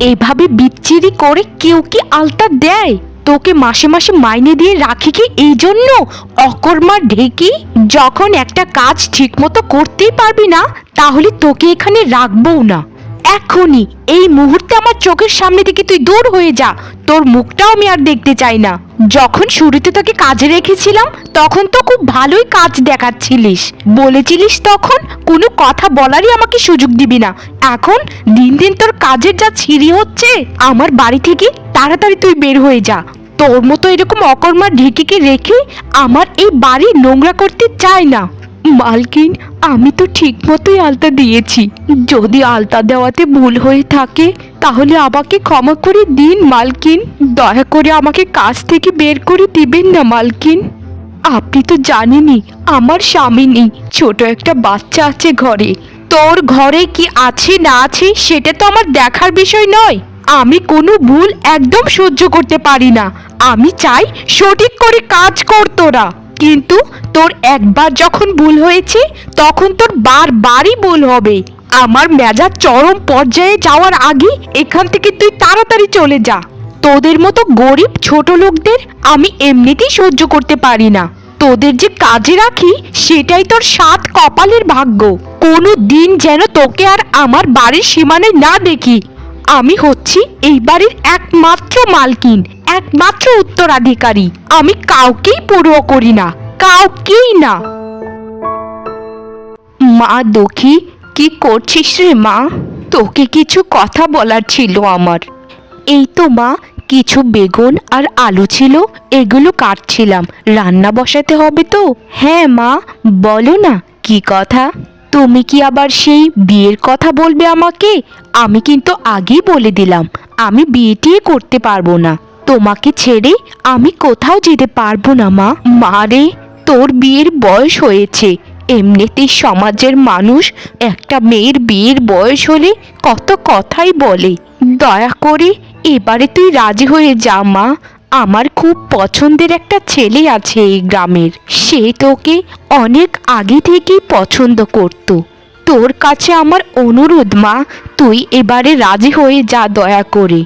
এভাবে বিচ্ছিরি করে কেউ কি আলতা দেয়? তোকে মাসে মাসে মাইনে দিয়ে রাখি কি এই জন্য? অকর্মা ঢেকি, যখন একটা কাজ ঠিকমতো করতেই পারবি না, তাহলে তোকে এখানে রাখবও না। এখনই, এই মুহূর্তে আমার চোখের সামনে থেকে তুই দূর হয়ে যা। তোর মুখটাও আমি আর দেখতে চাই না। যখন শুরুতে তোকে কাজে রেখেছিলাম, তখন তো খুব ভালোই কাজ দেখাচ্ছিলিস। বলেছিলিস তখন, কোনো কথা বলারই আমাকে সুযোগ দিবি না। এখন দিন দিন তোর কাজের যা ছিঁড়ি হচ্ছে, আমার বাড়ি থেকে তাড়াতাড়ি তুই বের হয়ে যা। তোর মতো এরকম অকর্মা ঢেকিকে রেখে আমার এই বাড়ি নোংরা করতে চাই না। মালকিন, আমি তো ঠিক মতোই আলতা দিয়েছি। যদি আলতা দেওয়াতে ভুল হয়ে থাকে, তাহলে আমাকে ক্ষমা করে দিন মালকিন। দয়া করে আমাকে কাজ থেকে বের করে দিবেন না মালকিন। আপনি তো জানেনই, আমার স্বামী নেই, ছোট একটা বাচ্চা আছে ঘরে। তোর ঘরে কি আছে না আছে, সেটা তো আমার দেখার বিষয় নয়। আমি কোনো ভুল একদম সহ্য করতে পারি না। আমি চাই সঠিক করে কাজ কর তোরা। কিন্তু তোর একবার যখন ভুল হয়েছে, তখন তোর বারবারই ভুল হবে। আমার মেজাজ চরম পর্যায়ে যাওয়ার আগে এখান থেকে তুই তাড়াতাড়ি চলে যা। তোদের মতো গরিব ছোট লোকদের আমি এমনিতেই সহ্য করতে পারি না। তোদের যে কাজে রাখি, সেটাই তোর সাত কপালের ভাগ্য। কোনো দিন যেন তোকে আর আমার বাড়ির সীমানায় না দেখি। আমি হচ্ছি এই বাড়ির একমাত্র মালকিন, একমাত্র উত্তরাধিকারী। আমি কাউকেই পড়ুয়া করি না, কাউকেই না। মা দুঃখী, কি করছিস রে মা? তোকে কিছু কথা বলার ছিল আমার। এই তো মা, কিছু বেগুন আর আলু ছিল, এগুলো কাটছিলাম। রান্না বসাতে হবে তো? হ্যাঁ মা, বলো না, কি কথা? তুমি কি আবার সেই বিয়ের কথা বলবে আমাকে? আমি কিন্তু আগেই বলে দিলাম, আমি বিয়েটিয়ে করতে পারব না। তোমাকে ছেড়ে আমি কোথাও যেতে পারব না, মা। মা রে, তোর বিয়ের বয়স হয়েছে। এমনিতেই সমাজের মানুষ একটা মেয়ের বিয়ের বয়স হলে কত কথাই বলে। দয়া করে এবারে তুই রাজি হয়ে যা, মা। আমার খুব পছন্দের একটা ছেলে আছে এই গ্রামের। সে তোকে অনেক আগে থেকেই পছন্দ করত। তোর কাছে আমার অনুরোধ, মা। তুই এবারে রাজি হয়ে যা দয়া করে।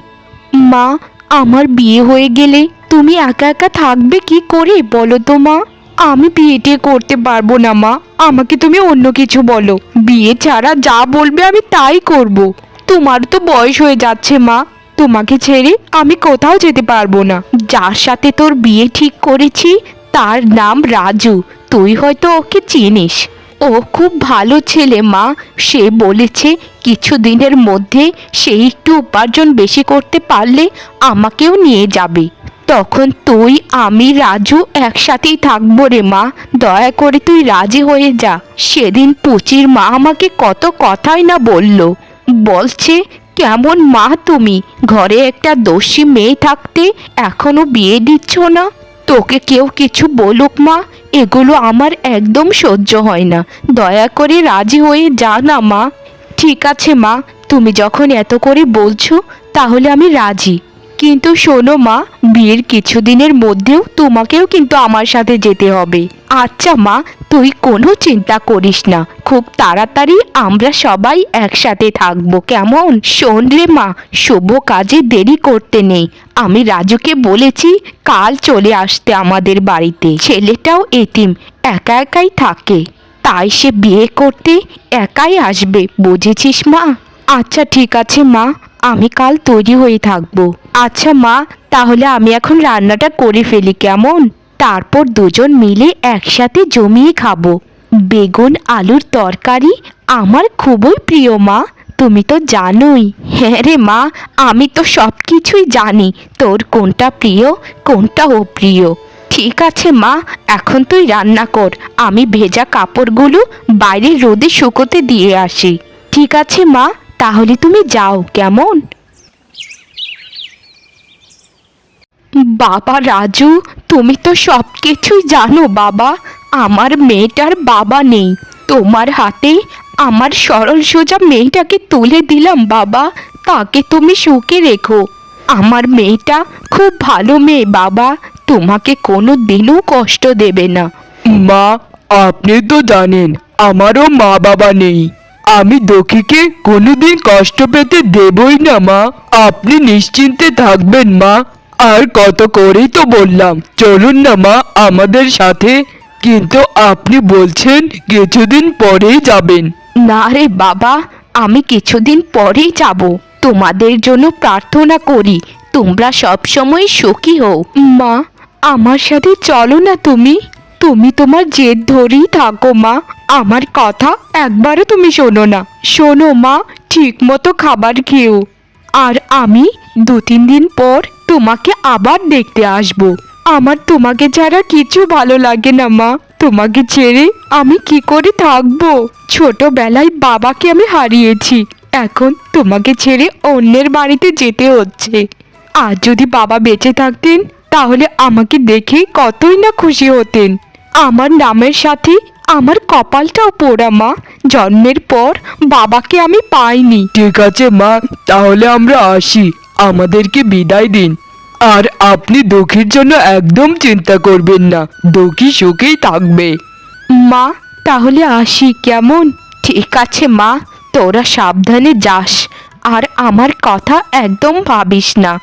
মা, আমার বিয়ে হয়ে গেলে তুমি একা একা থাকবে কি করে বলো তো, মা? আমি বিয়েটে করতে পারব না, মা। আমাকে তুমি অন্য কিছু বলো। বিয়ে ছাড়া যা বলবে আমি তাই করব। তোমার তো বয়স হয়ে যাচ্ছে, মা। তোমাকে ছেড়ে আমি কোথাও যেতে পারব না। যার সাথে তোর বিয়ে ঠিক করেছি, তার নাম রাজু। তুই হয়তো ওকে চিনিস। ও খুব ভালো ছেলে মা। সে বলেছে কিছু দিনের মধ্যে সে একটু উপার্জন বেশি করতে পারলে আমাকেও নিয়ে যাবে। তখন তুই, আমি, রাজু একসাথেই থাকব রে মা। দয়া করে তুই রাজি হয়ে যা। সেদিন পুচির মা আমাকে কত কথাই না বলল। বলছে কেমন মা তুমি? ঘরে একটা দোষী মেয়ে থাকতে এখনও বিয়ে দিচ্ছ না? তোকে কেউ কিছু বলুক মা, এগুলো আমার একদম সহ্য হয় না। দয়া করে রাজি হয়ে যা না মা। ঠিক আছে মা, তুমি যখন এত করে বলছো, তাহলে আমি রাজি। কিন্তু শোনো মা, বিয়ের কিছুদিনের মধ্যেও তোমাকেও কিন্তু আমার সাথে যেতে হবে। আচ্ছা মা, তুই কোনো চিন্তা করিস না। খুব তাড়াতাড়ি আমরা সবাই একসাথে থাকব, কেমন? শোন রে মা, শুভ কাজে দেরি করতে নেই। আমি রাজুকে বলেছি, কাল চলে আসতে আমাদের বাড়িতে। ছেলেটাও এতিম, একা একাই থাকে। তাই সে বিয়ে করতে একাই আসবে, বুঝেছিস মা? আচ্ছা ঠিক আছে মা। আমি কাল তৈরি হয়ে থাকব। আচ্ছা মা, তাহলে আমি এখন রান্নাটা করে ফেলি কেমন? তারপর দুজন মিলে একসাথে জমিয়ে খাব। বেগুন, আলুর তরকারি আমার খুবই প্রিয় মা। তুমি তো জানোই। হ্যাঁ রে মা, আমি তো সব কিছুই জানি। তোর কোনটা প্রিয়, কোনটা অপ্রিয়? ঠিক আছে মা, এখন তুই রান্না কর। আমি ভেজা কাপড়গুলো বাইরে রোদে শুকোতে দিয়ে আসি। ঠিক আছে মা। তাহলে তুমি যাও, কেমন? বাবা রাজু, তুমি তো সব কিছুই জানো বাবা। আমার মেয়েটার বাবা নেই। তোমার হাতে আমার সরল সোজা মেয়েটাকে তুলে দিলাম বাবা। তাকে তুমি সুখে রেখো। আমার মেয়েটা খুব ভালো মেয়ে বাবা। তোমাকে কোনো দিনও কষ্ট দেবে না। মা, আপনি তো জানেন, আমারও মা বাবা নেই। আমি দক্ষিকে কোনোদিন কষ্ট পেতে দেবই না, মা। আপনি নিশ্চিন্তে থাকবেন, মা। আর কত করেই তো বললাম। চলুন না, মা, আমাদের সাথে। কিন্তু আপনি বলছেন কিছুদিন পরেই যাবেন। না রে বাবা, আমি কিছুদিন পরেই যাব। তোমাদের জন্য প্রার্থনা করি, তোমরা সবসময় সুখী হও। মা, আমার সাথে চলো না তুমি। তুমি তোমার জেদ ধরেই থাকো, মা। আমার কথা একবারও তুমি শোনো না। শোনো মা ঠিক মতো খাবার খেও। আর আমি দু তিন দিন পর তোমাকে আবার দেখতে আসব। আমার তোমাকে ছাড়া কিছু ভালো লাগে না মা। তোমাকে ছেড়ে আমি কি করে থাকব? ছোটবেলায় বাবাকে আমি হারিয়েছি। এখন তোমাকে ছেড়ে অন্যের বাড়িতে যেতে হচ্ছে। আর যদি বাবা বেঁচে থাকতেন, তাহলে আমাকে দেখে কতই না খুশি হতেন। আমার নামের সাথে আমার কপালটাও পোড়া মা। জন্মের পর বাবাকে আমি পাইনি। ঠিক আছে মা। তাহলে আমরা আসি। আমাদেরকে বিদায় দিন। আর আপনি দুঃখীর জন্য একদম চিন্তা করবেন না। দুঃখী সুখেই থাকবে। মা তাহলে আসি কেমন? ঠিক আছে মা। তোরা সাবধানে যাস। আর আমার কথা একদম ভাবিস না।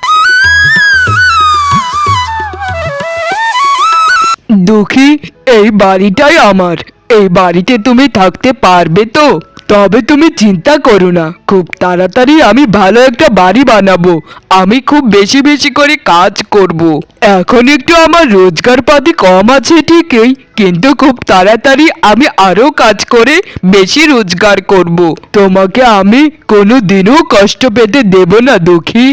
দুঃখী এই বাড়িটাই আমার। এই বাড়িতে তুমি থাকতে পারবে তো? তবে তুমি চিন্তা করো না। খুব তাড়াতাড়ি আমি ভালো একটা বাড়ি বানাবো। আমি খুব বেশি বেশি করে কাজ করব। এখন একটু আমার রোজগার পাতি কম আছে ঠিকই, কিন্তু খুব তাড়াতাড়ি আমি আরও কাজ করে বেশি রোজগার করব। তোমাকে আমি কোনো দিনও কষ্ট পেতে দেব না, দুঃখী।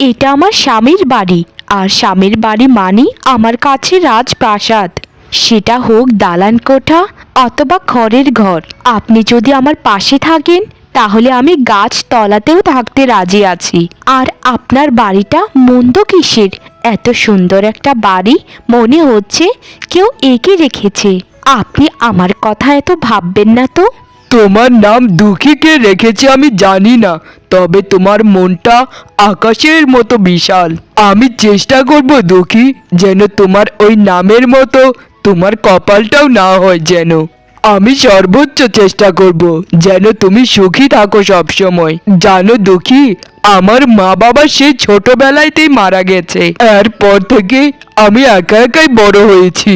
এটা আমার স্বামীর বাড়ি। আর স্বামীর বাড়ি মানে আমার কাছে রাজপ্রাসাদ। সেটা হোক দালান কোঠা অথবা খড়ের ঘর। আপনি যদি আমার পাশে থাকেন, তাহলে আমি গাছ তলাতেও থাকতে রাজি আছি। আর আপনার বাড়িটা মন্দ কিসের? এত সুন্দর একটা বাড়ি মনে হচ্ছে কেউ এঁকে রেখেছে। আপনি আমার কথা এত ভাববেন না তো? তোমার নাম দুঃখী দুঃখীকে রেখেছে আমি জানি না, তবে তোমার মনটা আকাশের মতো বিশাল। আমি চেষ্টা করব দুঃখী, যেন তোমার ওই নামের মতো তোমার কপালটাও না হয় যেন। আমি সর্বোচ্চ চেষ্টা করব যেন তুমি সুখী থাকো সব সময় জানো দুঃখী, আমার মা বাবা সেই ছোটবেলাতেই মারা গেছে। এরপর থেকে আমি একা একাই বড় হয়েছি।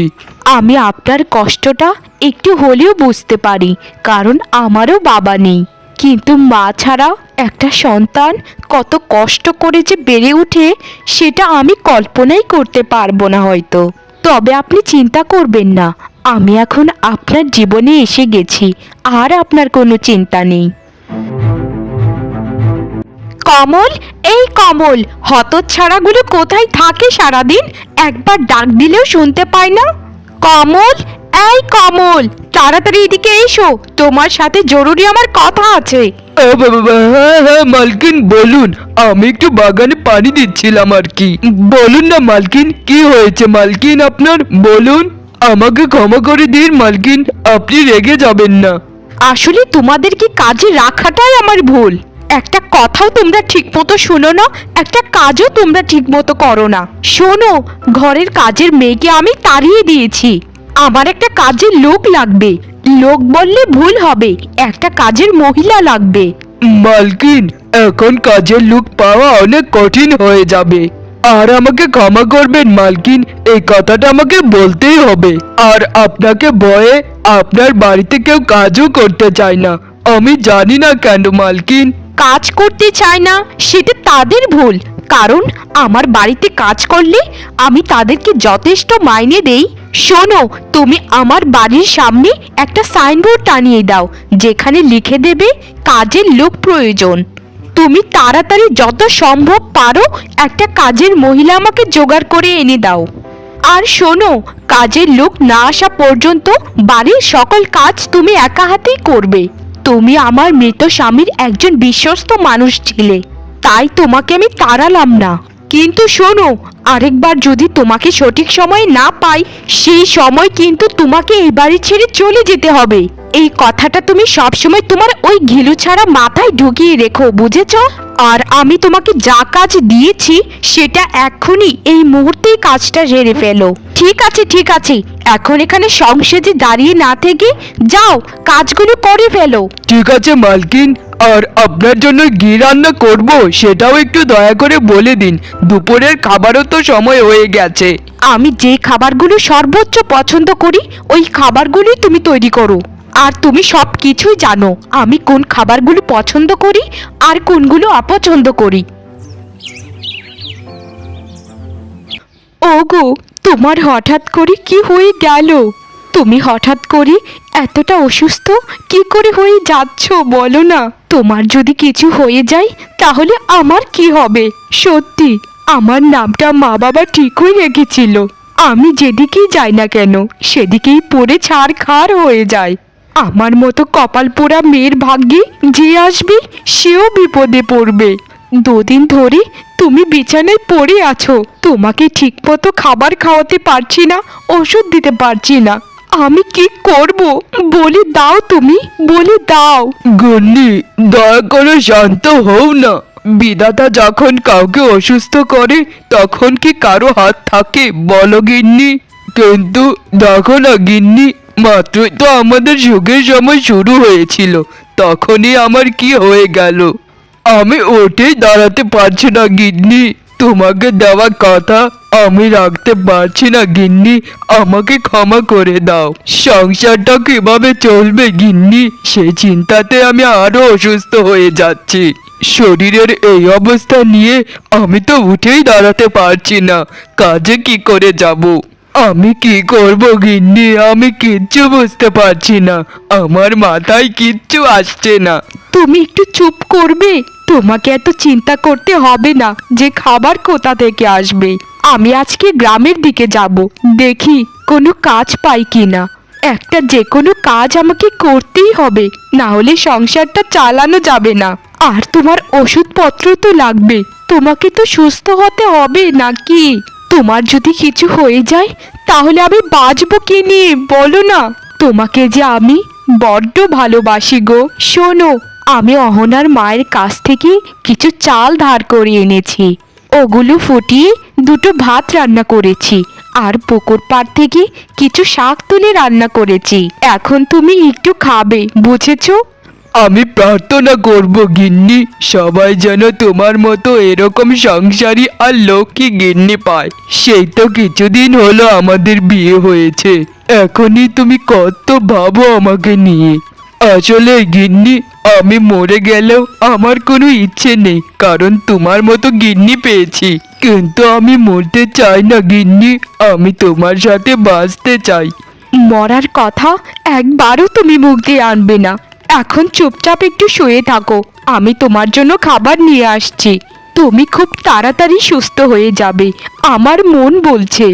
আমি আপনার কষ্টটা একটু হলেও বুঝতে পারি, কারণ আমারও বাবা নেই। কিন্তু মা ছাড়া একটা সন্তান কত কষ্ট করে যে বেড়ে ওঠে, সেটা আমি কল্পনাই করতে পারব না হয়তো। তবে আপনি চিন্তা করবেন না। আমি এখন আপনার জীবনে এসে গেছি, আর আপনার কোনো চিন্তা নেই। কমল, এই কমল, হতচ্ছাড়াগুলো কোথায় থাকে সারাদিন? একবার ডাক দিলেও শুনতে পায় না। কমল এই কমল তাড়াতাড়ি এদিকে এসো। তোমার সাথে জরুরি আমার কথা আছে। হ্যাঁ হ্যাঁ মালকিন বলুন। আমি একটু বাগানে পানি দিচ্ছিলাম আর কি। বলুন না মালকিন কি হয়েছে? মালকিন আপনার বলুন। আমাকে ক্ষমা করে দিন মালকিন। আপনি রেগে যাবেন না। আসলে তোমাদেরকে কাজে রাখাটাই আমার ভুল? একটা কথাও তোমরা ঠিক মতো শোনো না একটা কাজও তোমরা ঠিক মতো করো না। শোনো ঘরের কাজের মেয়েকে আমি তাড়িয়ে দিয়েছি। আমার একটা কাজের লোক লাগবে। লোক বললে ভুল হবে একটা কাজের মহিলা লাগবে। মালকিন এখন কাজের লোক পাওয়া অনেক কঠিন হয়ে যাবে। আর আমাকে ক্ষমা করবেন মালকিন এই কথাটা আমাকে বলতেই হবে। আর আপনাকে ভয়ে আপনার বাড়িতে কেউ কাজও করতে চায় না। আমি জানি না কেন মালকিন। কাজ করতে চায় না সেটা তাদের ভুল। কারণ আমার বাড়িতে কাজ করলে আমি তাদেরকে যথেষ্ট মাইনে দেই। শোনো, তুমি আমার বাড়ির সামনে একটা সাইনবোর্ড টানিয়ে দাও, যেখানে লিখে দেবে কাজের লোক প্রয়োজন। তুমি তাড়াতাড়ি যত সম্ভব পারো একটা কাজের মহিলা আমাকে জোগাড় করে এনে দাও। আর শোনো, কাজের লোক না আসা পর্যন্ত বাড়ির সকল কাজ তুমি একা হাতেই করবে। তুমি আমার মৃত স্বামীর একজন বিশ্বস্ত মানুষ ছিলে, তাই তোমাকে আমি তাড়ালাম না। কিন্তু শোনো, আরেকবার যদি তোমাকে সঠিক সময় না পাই, সেই সময় কিন্তু তোমাকে এই বাড়ি ছেড়ে চলে যেতে হবে। এই কথাটা তুমি সবসময় তোমার ওই ঘিলু ছাড়া মাথায় ঢুকিয়ে রেখো, বুঝেছ? আর আমি তোমাকে যা কাজ দিয়েছি, সেটা এখনই এই মুহূর্তেই কাজটা সেরে ফেলো। ঠিক আছে ঠিক আছে, এখন এখানে সংসেজে দাঁড়িয়ে না থেকে যাও, কাজগুলো করে ফেলো। ঠিক আছে, মালকিন। আর আপনার জন্য ঘি রান্না করব, সেটাও একটু দয়া করে বলে দিন। দুপুরের খাবারও তো সময় হয়ে গেছে। আমি যে খাবারগুলো সর্বোচ্চ পছন্দ করি, ওই খাবারগুলোই তুমি তৈরি করো। আর তুমি সব কিছুই জানো, আমি কোন খাবারগুলো পছন্দ করি আর কোনগুলো অপছন্দ করি। ওগো, তোমার হঠাৎ করে কি হয়ে গেল? তুমি হঠাৎ করে এতটা অসুস্থ, কি করে হয়ে যাচ্ছ বলো না। তোমার যদি কিছু হয়ে যায়, তাহলে আমার কি হবে? সত্যি, আমার নামটা মা বাবা ঠিকই রেখেছিল। আমি যেদিকেই যাই না কেন, সেদিকেই পড়ে ছাড় খাড় হয়ে যায়। আমার মতো কপাল পোড়া মেয়ের ভাগ্যে যে আসবে, সেও বিপদে পড়বে। দুদিন ধরে তুমি বিছানায় পড়ে আছো। তোমাকে ঠিকমতো খাবার খাওয়াতে পারছি না, ওষুধ দিতে পারছি না। আমি কি করব? বলে দাও তুমি, বলে দাও। গন্নি, দয়া করে শান্ত হও না। বিধাতা যখন কাউকে অসুস্থ করে, তখন কি কারও হাত থাকে? বলো গিন্নি। কিন্তু দেখো না গিন্নি, মাত্রই তো আমাদের সুখের সময় শুরু হয়েছিল। তখনই আমার কি হয়ে গেল? আমি ওঠেই দাঁড়াতে পারছি না গিন্নি। তোমাকে দেওয়া কথা আমি রাখতে পারছি না, গিন্নি। আমাকে ক্ষমা করে দাও। সংসারটা কীভাবে চলবে, গিন্নি? সে চিন্তাতে আমি আরও অসুস্থ হয়ে যাচ্ছি। শরীরের এই অবস্থা নিয়ে আমি তো উঠেই দাঁড়াতে পারছি না। কাজে কি করে যাব? আমি কি করব, গিন্নি? আমি কিচ্ছু বুঝতে পারছি না। আমার মাথায় কিচ্ছু আসছে না। তুমি একটু চুপ করবে। তোমাকে এত চিন্তা করতে হবে না যে খাবার কোথা থেকে আসবে। আমি আজকে গ্রামের দিকে যাব। দেখি কোনো কাজ পাই কিনা। একটা যে কোনো কাজ আমাকে করতেই হবে, না হলে সংসারটা চালানো যাবে না। আর তোমার ওষুধপত্র তো লাগবে। তোমাকে তো সুস্থ হতে হবে নাকি? তোমার যদি কিছু হয়ে যায়, তাহলে আমি বাঁচবো কি নিয়ে? বলো না। তোমাকে যে আমি বড্ড ভালোবাসি গো। শোনো, আমি অহনার মায়ের কাছ থেকে কিছু চাল ধার করে এনেছি। ওগুলো ফুটিয়ে দুটো ভাত রান্না করেছি। আর পুকুর পাড় থেকে কিছু শাক তুলে রান্না করেছি। এখন তুমি একটু খাবে, বুঝেছ? আমি প্রার্থনা করব গিন্নি, সবাই যেন তোমার মতো এরকম সংসারী আর লক্ষ্মী গিন্নি পায়। সেই তো কিছুদিন হলো আমাদের বিয়ে হয়েছে। এখনই তুমি কত ভাবো আমাকে নিয়ে। আসলে গিন্নি আমি মরে গেলেও আমার কোনো ইচ্ছে নেই, কারণ তোমার মতো গিন্নি পেয়েছি। কিন্তু আমি মরতে চাই না গিন্নি, আমি তোমার সাথে বাঁচতে চাই। মরার কথা একবারও তুমি মুখ দিয়ে আনবে না। এখন চুপচাপ একটু শুয়ে থাকো, আমি তোমার জন্য খাবার নিয়ে আসছি। তুমি খুব তাড়াতাড়ি সুস্থ হয়ে যাবে, আমার মন বলছে।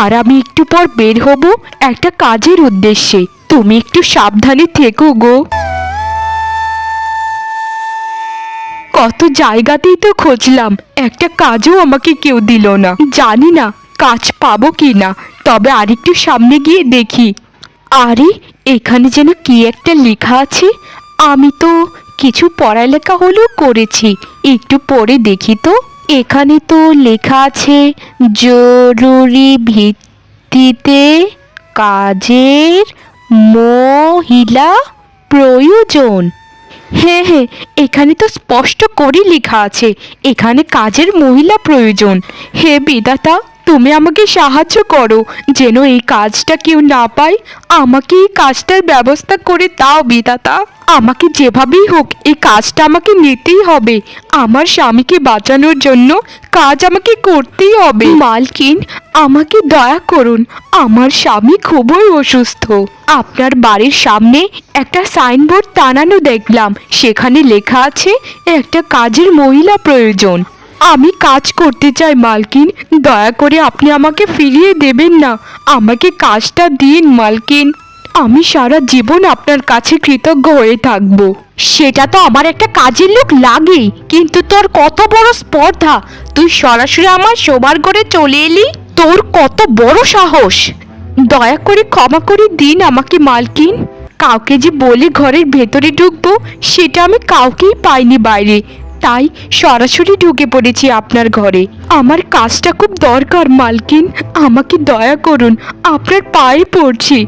আর আমি একটু পর বের হব একটা কাজের উদ্দেশ্যে। তুমি একটু সাবধানে থেকো গো। কত জায়গাতেই তো খুঁজলাম, একটা কাজও আমাকে কেউ দিল না। জানি না কাজ পাবো কি না, তবে আরেকটু সামনে গিয়ে দেখি। আরে, এখানে যেন কি একটা লেখা আছে। আমি তো কিছু পড়ালেখা হলেও করেছি, একটু পড়ে দেখি তো। এখানে তো লেখা আছে, জরুরি ভিত্তিতে কাজের মহিলা প্রয়োজন। হ্যাঁ হ্যাঁ এখানে তো স্পষ্ট করে লেখা আছে, এখানে কাজের মহিলা প্রয়োজন। হে বিদাতা তুমি আমাকে সাহায্য করো, যেন এই কাজটা কেউ না পায়, আমাকে এই কাজটার ব্যবস্থা করে দাও বিদাতা আমাকে যেভাবেই হোক, এই কাজটা আমাকে নিতেই হবে। আমার স্বামীকে বাঁচানোর জন্য কাজ আমাকে করতেই হবে। মালকিন, আমাকে দয়া করুন, আমার স্বামী খুবই অসুস্থ। আপনার বাড়ির সামনে একটা সাইনবোর্ড টানানো দেখলাম। সেখানে লেখা আছে, একটা কাজের মহিলা প্রয়োজন। আমি কাজ করতে চাই, মালকিন। দয়া করে আপনি আমাকে ফিরিয়ে দেবেন না। আমাকে কাজটা দিন, মালকিন। আমি সারা জীবন আপনার কাছে কৃতজ্ঞ হয়ে থাকব। সেটা তো আমার একটা কাজের লোক লাগেই, কিন্তু তোর কত বড় স্পর্ধা? তুই সরাসরি আমার শোবার ঘরে চলে এলি? তোর কত বড় সাহস! দয়া করে ক্ষমা করে দিন আমাকে, মালকিন। কাউকে যে বলে ঘরের ভেতরে ঢুকবো, সেটা আমি কাউকেই পাইনি বাইরে। তাই সরাসরি ঢুকে পড়েছি আপনার ঘরে। আমার কাজটা খুব দরকার, মালকিন। আমাকে দয়া করুন, আপনার পায়ে পড়ছি।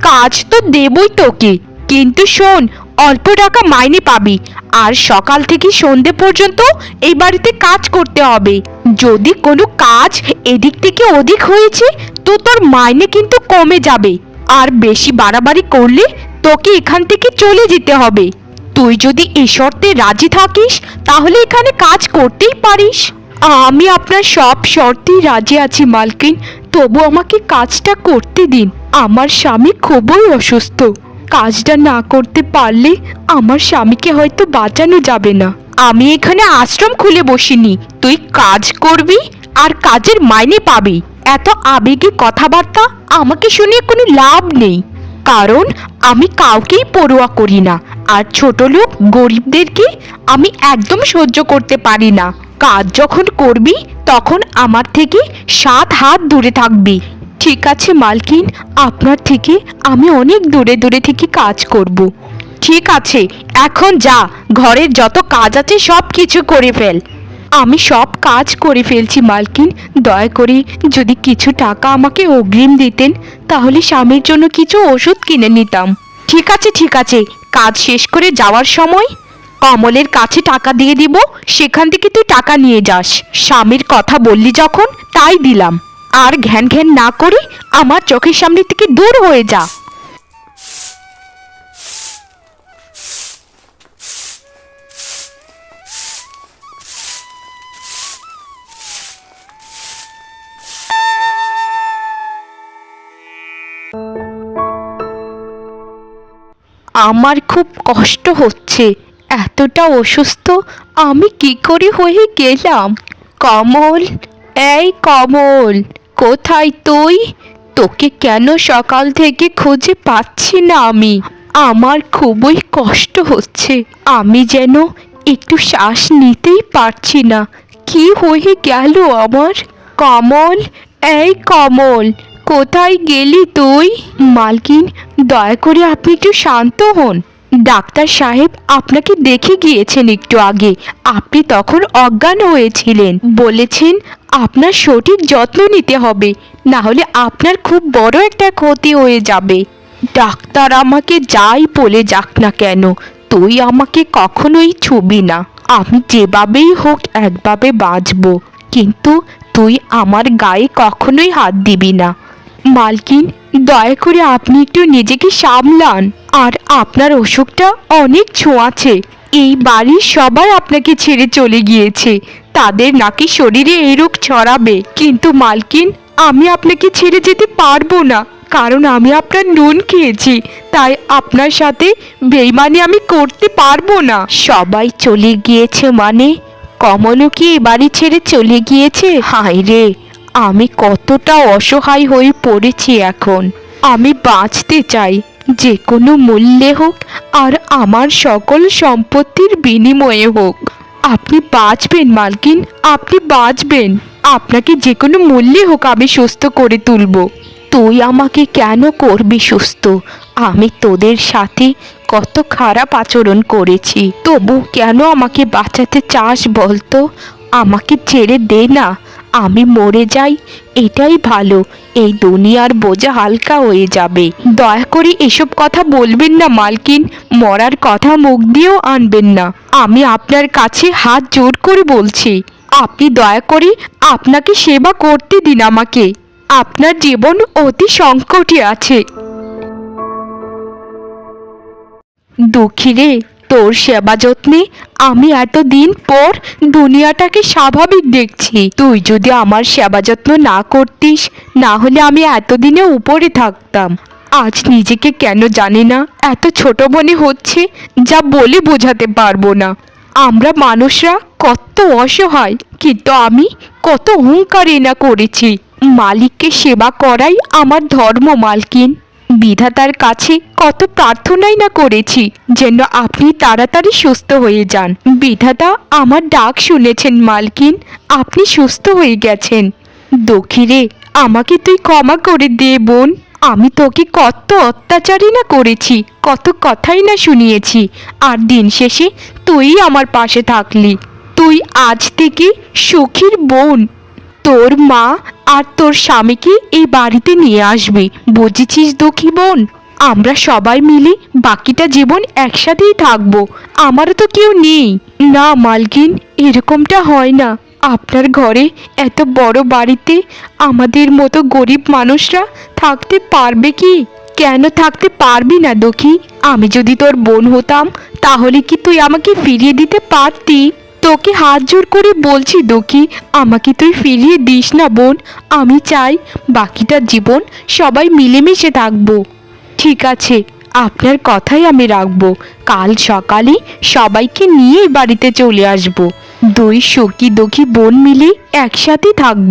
কাজ তো দেবই তোকে। কিন্তু শোন, অল্প টাকা মাইনে পাবি। আর সকাল থেকে সন্ধে পর্যন্ত এই বাড়িতে কাজ করতে হবে। যদি কোনো কাজ এদিক থেকে ওদিক হয়েছে, তো তোর মাইনে কিন্তু কমে যাবে। আর বেশি বাড়াবাড়ি করলে তোকে এখান থেকে চলে যেতে হবে। তুই যদি এ শর্তে রাজি থাকিস, তাহলে এখানে কাজ করতেই পারিস। আমি আপনার সব শর্তেই রাজি আছি, মালকিন। তবু আমাকে কাজটা করতে দিন। আমার স্বামী খুবই অসুস্থ। কাজটা না করতে পারলে আমার স্বামীকে হয়তো বাঁচানো যাবে না। আমি এখানে আশ্রম খুলে বসিনি। তুই কাজ করবি আর কাজের মাইনে পাবি। এত আবেগে কথাবার্তা আমাকে শুনে কোনো লাভ নেই। কারণ আমি কাউকেই পড়ুয়া করি না। আর ছোট লোক গরিবদেরকে আমি একদম সহ্য করতে পারি না। কাজ যখন করবি তখন আমার থেকে সাত হাত দূরে থাকবি। ঠিক আছে, মালকিন। আপনার থেকে আমি অনেক দূরে দূরে থেকে কাজ করব। ঠিক আছে, এখন যা। ঘরের যত কাজ আছে সব কিছু করে ফেল। আমি সব কাজ করে ফেলছি, মালকিন। দয়া করে যদি কিছু টাকা আমাকে অগ্রিম দিতেন, তাহলে স্বামীর জন্য কিছু ওষুধ কিনে নিতাম। ঠিক আছে ঠিক আছে। কাজ শেষ করে যাওয়ার সময় কমলের কাছে টাকা দিয়ে দিব, সেখান থেকে তুই টাকা নিয়ে যাস। স্বামীর কথা বললি যখন, তাই দিলাম। আর ঘ্যান ঘ্যান না করে আমার চোখের সামনে থেকে দূর হয়ে যা। আমার খুব কষ্ট হচ্ছে, এতটা অসুস্থ আমি কি করে হয়ে গেলাম? কমল, এই কমল। কোথায় তুই? তোকে কেন সকাল থেকে খুঁজে পাচ্ছি না আমি? আমার খুবই কষ্ট হচ্ছে। আমি যেন একটু শ্বাস নিতেই পারছি না। কি হয়ে গেল আমার? কমল, এই কমল, কোথায় গেলি তুই? মালকিন, দয়া করে আপনি একটু শান্ত হন। ডাক্তার সাহেব আপনাকে দেখে গিয়েছেন একটু আগে। আপনি তখন অজ্ঞান হয়েছিলেন। বলেছেন আপনার সঠিক যত্ন নিতে হবে না হলে আপনার খুব বড় একটা ক্ষতি হয়ে যাবে। ডাক্তার আমাকে যাই বলে যাক না কেন, তুই আমাকে কখনোই ছুবি না। আমি যেভাবেই হোক একভাবে বাঁচবো, কিন্তু তুই আমার গায়ে কখনোই হাত দিবি না। মালকিন, দয়া করে আপনি একটু নিজেকে সামলান, আর আপনার অসুখটা অনেক ছোঁয়াছে এই বাড়ির সবাই আপনাকে ছেড়ে চলে গিয়েছে। তাদের নাকি শরীরে এই রোগ ছড়াবে। কিন্তু মালকিন, আমি আপনাকে ছেড়ে যেতে পারব না, কারণ আমি আপনার নুন খেয়েছি। তাই আপনার সাথে বেইমানি আমি করতে পারব না। সবাই চলে গিয়েছে মানে? কমলও কি এ বাড়ি ছেড়ে চলে গিয়েছে? হায় রে, আমি কতটা অসহায় হয়ে পড়েছি এখন। আমি বাঁচতে চাই। যে কোনো মূল্যে হোক আর আমার সকল সম্পত্তির বিনিময়ে হোক। আপনি বাঁচবেন, মালকিন। আপনি বাঁচবেন। আপনাকে যে কোনো মূল্যে হোক আমি সুস্থ করে তুলব। তুই আমাকে কেন করবি সুস্থ? আমি তোদের সাথে কত খারাপ আচরণ করেছি। তবু কেন আমাকে বাঁচাতে চাস বলতো? আমাকে ছেড়ে দে না। আমি মরে যাই, এটাই ভালো। এই দুনিয়ার বোঝা হালকা হয়ে যাবে। দয়া করে এসব কথা বলবেন না, মালকিন। মরার কথা মুখ দিয়েও আনবেন না। আমি আপনার কাছে হাত জোর করে বলছি, আপনি দয়া করে আপনাকে সেবা করতে দিন আমাকে। আপনার জীবন অতি সংকটে আছে। দুঃখী রে তোর সেবা যত্নে আমি এতদিন পর দুনিয়াটাকে স্বাভাবিক দেখছি। তুই যদি আমার সেবা যত্ন না করতিস, না হলে আমি এতদিনে উপরে থাকতাম। আজ নিজেকে কেন জানি না, এত ছোট মনে হচ্ছে, যা বলে বোঝাতে পারব না। আমরা মানুষরা কত অসহায়, কিন্তু আমি কত অহংকারে না করেছি। মালিককে সেবা করাই আমার ধর্ম, মালকিন। বিধাতার কাছে কত প্রার্থনাই না করেছি, যেন আপনি তাড়াতাড়ি সুস্থ হয়ে যান। বিধাতা আমার ডাক শুনেছেন, মালকিন। আপনি সুস্থ হয়ে গেছেন। দক্ষিরে আমাকে তুই ক্ষমা করে দে, বোন। আমি তোকে কত অত্যাচারই না করেছি, কত কথাই না শুনিয়েছি। আর দিন শেষে তুই আমার পাশে থাকলি। তুই আজ থেকে সখীর বোন। তোর মা আর তোর স্বামীকে এই বাড়িতে নিয়ে আসবি। বুঝেছিস দুঃখী বোন? আমরা সবাই মিলে বাকিটা জীবন একসাথেই থাকব। আমারও তো কেউ নেই। না মালকিন, এরকমটা হয় না। আপনার ঘরে এত বড় বাড়িতে আমাদের মতো গরিব মানুষরা থাকতে পারবে কি? কেন থাকতে পারবি না দখি? আমি যদি তোর বোন হতাম, তাহলে কি তুই আমাকে ফিরিয়ে দিতে পারতি? তোকে হাত জোর করে বলছি দুঃখী, আমাকে তুই ফিরিয়ে দিস না বোন। আমি চাই বাকিটা জীবন সবাই মিলেমিশে থাকব। ঠিক আছে, আপনার কথাই আমি রাখব। কাল সকালে সবাইকে নিয়ে বাড়িতে চলে আসব। দুই সখী দুঃখী বোন মিলে একসাথে থাকব।